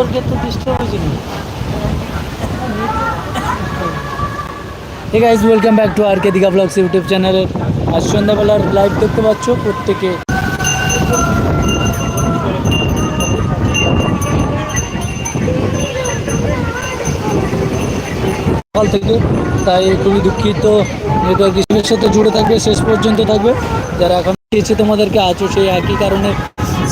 নেটওয়ার্কের তো ডিস্টার্ব হয়েছে ঠিক আছে welcome back to R K Digha vlogs YouTube চ্যানেলের আজ সন্ধ্যাবেলার লাইভ দেখতে পাচ্ছ প্রত্যেকে। থেকে তাই খুবই দুঃখিত। নেটওয়ার্ক সাথে জুড়ে থাকবে, শেষ পর্যন্ত থাকবে। যারা এখন দিয়েছি তোমাদেরকে আছো সেই একই কারণে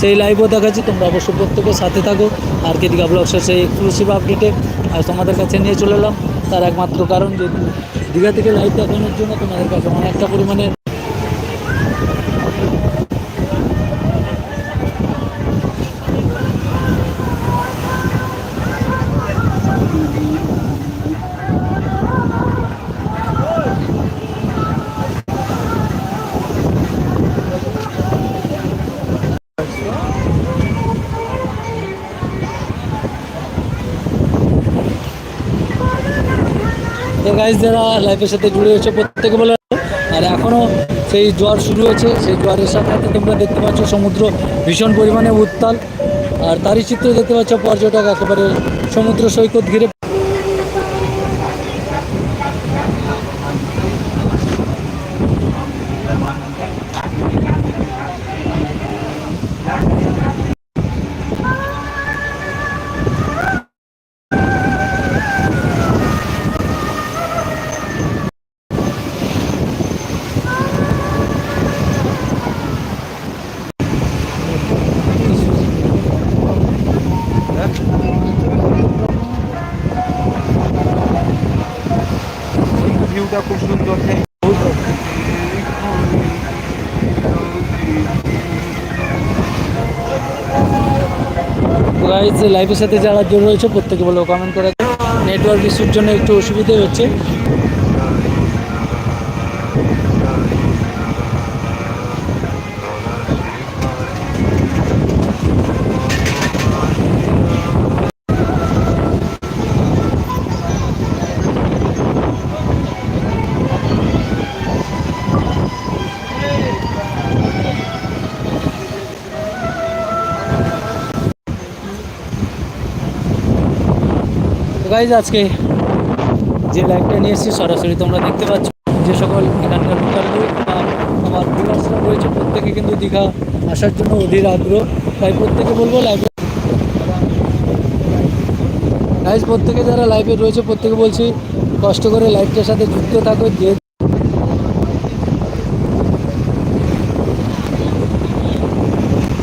সেই লাইভও দেখাচ্ছি। তোমরা অবশ্যই প্রত্যেকের সাথে থাকো। আর কে দিঘা ব্লগসের সেই এক্সক্লুসিভ আপডেটে আর তোমাদের কাছে নিয়ে চলে এলাম। তার একমাত্র কারণ যে দীঘা থেকে লাইভ দেখানোর জন্য তোমাদের কাছে অনেকটা পরিমাণে তো গাইজ যারা লাইফের সাথে জুড়ে হয়েছে প্রত্যেকে বলে। আর এখনও সেই জ্বর শুরু হয়েছে, সেই জ্বরের সাথে সাথে তোমরা দেখতে পাচ্ছ সমুদ্র ভীষণ পরিমাণে উত্তাল আর তারই চিত্র দেখতে পাচ্ছ পর্যটক একেবারে সমুদ্র সৈকত ঘিরে গাইজ লাইভের সাথে যারা জড়িয়ে রয়েছে, প্রত্যেকে বলে কমেন্ট করে নেটওয়ার্ক ইস্যুর জন্য একটু অসুবিধে হচ্ছে। গাইজ আজকে যে লাইভটা নিয়ে এসেছি, সরাসরি তোমরা দেখতে পাচ্ছ। যে সকল এখানকার লোকাল লোক বা আমার ভিউয়ার্সরা রয়েছে, প্রত্যেকে কিন্তু দীঘা আসার জন্য অধীর আগ্রহ। তাই প্রত্যেকে বলব লাইভ গাইজ প্রত্যেকে যারা লাইভে রয়েছে, প্রত্যেকে বলছি, কষ্ট করে লাইভটার সাথে যুক্ত থাকো, যে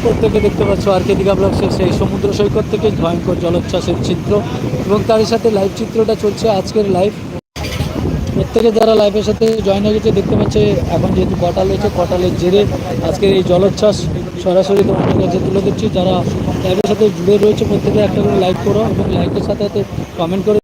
প্রত্যেকে দেখতে পাচ্ছ আর কে দীঘা ব্লগসের সেই সমুদ্র সৈকত থেকে ভয়ঙ্কর জলোচ্ছ্বাসের চিত্র এবং তার সাথে লাইভ চিত্রটা চলছে আজকের লাইভ প্রত্যেকে যারা লাইভের সাথে জয়েন হয়ে গেছে, দেখতে পাচ্ছে এখন যেহেতু কটাল হয়েছে কটালের জেরে আজকের এই জলোচ্ছ্বাস সরাসরি তোমাদের কাছে তুলে দিচ্ছি যারা লাইভের সাথে জুড়ে রয়েছে, প্রত্যেকে একটা করে লাইক করো এবং লাইকের সাথে সাথে কমেন্ট করে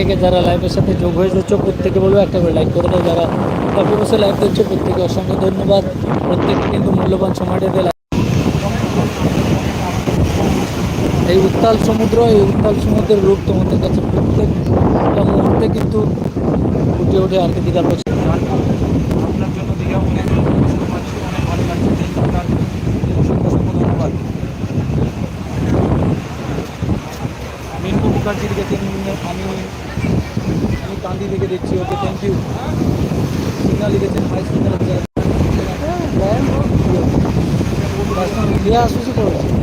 একে যারা লাইভের সাথে যোগ হয়ে যাচ্ছে প্রত্যেকে বলব একটা করে লাইক করে দাও যারা। তারপর বসে লাইভ দিচ্ছে প্রত্যেকে অসংখ্য ধন্যবাদ। প্রত্যেকে কিন্তু মূল্যবান সময়টা দিয়ে এই উত্তাল সমুদ্র, এই উত্তাল সমুদ্রের রূপ তোমাদের কাছে প্রত্যেকটা মুহূর্তে কিন্তু উঠে উঠে আর কি দীঘার পছন্দ আপনার জন্য দীঘা অনেক কষ্ট পাচ্ছি অনেক ভালো লাগছে থ্যাংক ইউ তার অসংখ্য অসংখ্য ধন্যবাদ কাছে আমি আমি কান্দি থেকে দেখছি ওকে থ্যাংক ইউ সিগনাল লিখেছেন হাই সিগনাল আসুছি করেছে।